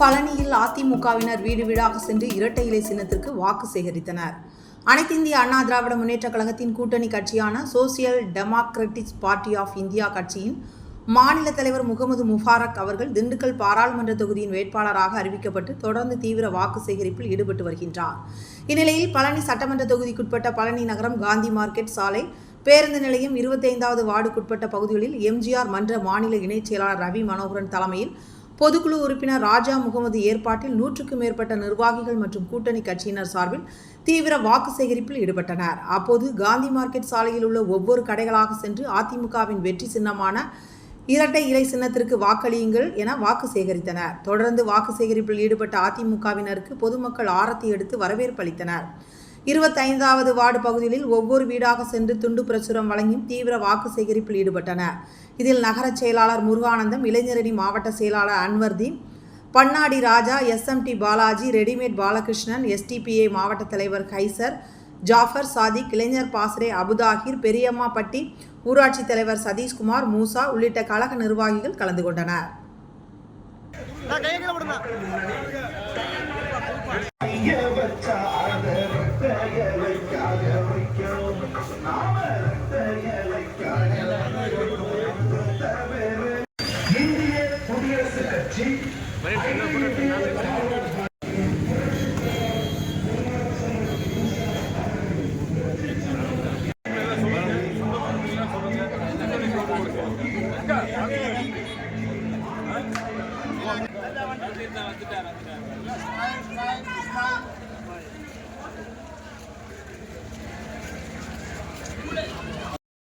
பழனியில் அதிமுகவினர் வீடு வீடாக சென்று இரட்டை இலை சின்னத்திற்கு வாக்கு சேகரித்தனர். அனைத்திந்திய அண்ணா திராவிட முன்னேற்றக் கழகத்தின் கூட்டணி கட்சியான social democratic party of India கட்சியின் மாநில தலைவர் முகமது முபாரக் அவர்கள் திண்டுக்கல் பாராளுமன்ற தொகுதியின் வேட்பாளராக அறிவிக்கப்பட்டு தொடர்ந்து தீவிர வாக்கு சேகரிப்பில் ஈடுபட்டு வருகின்றார். இந்நிலையில் பழனி சட்டமன்ற தொகுதிக்குட்பட்ட பழனி நகரம் காந்தி மார்க்கெட் சாலை பேருந்து நிலையம் இருபத்தைந்தாவது வார்டுக்குட்பட்ட பகுதிகளில் எம்ஜிஆர் மன்ற மாநில இணைச் செயலாளர் ரவி மனோகரன் தலைமையில் பொதுக்குழு உறுப்பினர் ராஜா முகமது ஏற்பாட்டில் நூற்றுக்கும் மேற்பட்ட நிர்வாகிகள் மற்றும் கூட்டணி கட்சியினர் சார்பில் தீவிர வாக்கு சேகரிப்பில் ஈடுபட்டனர். அப்போது காந்தி மார்க்கெட் சாலையில் உள்ள ஒவ்வொரு கடைகளாக சென்று அதிமுகவின் வெற்றி சின்னமான இரட்டை இலை சின்னத்திற்கு வாக்களியுங்கள் என வாக்கு சேகரித்தனர். தொடர்ந்து வாக்கு சேகரிப்பில் ஈடுபட்ட அதிமுகவினருக்கு பொதுமக்கள் ஆரத்தி எடுத்து வரவேற்பு அளித்தனர். இருபத்தைந்தாவது வார்டு பகுதிகளில் ஒவ்வொரு வீடாக சென்று துண்டு பிரசுரம் வழங்கியும் தீவிர வாக்கு சேகரிப்பில் ஈடுபட்டனர். இதில் நகரச் செயலாளர் முருகானந்தம் இளைஞரணி மாவட்ட செயலாளர் Anwardeen Pannadi Raja SMT Balaji readymade Balakrishnan SDPI மாவட்ட தலைவர் கைசர் ஜாஃபர் சாதிக் இளைஞர் பாசரே அபுதாகிர் பெரியம்மாப்பட்டி ஊராட்சி தலைவர் சதீஷ்குமார் மூசா உள்ளிட்ட கழக நிர்வாகிகள் கலந்து கொண்டனர். మరి చిన్నప్పుడు Let's go.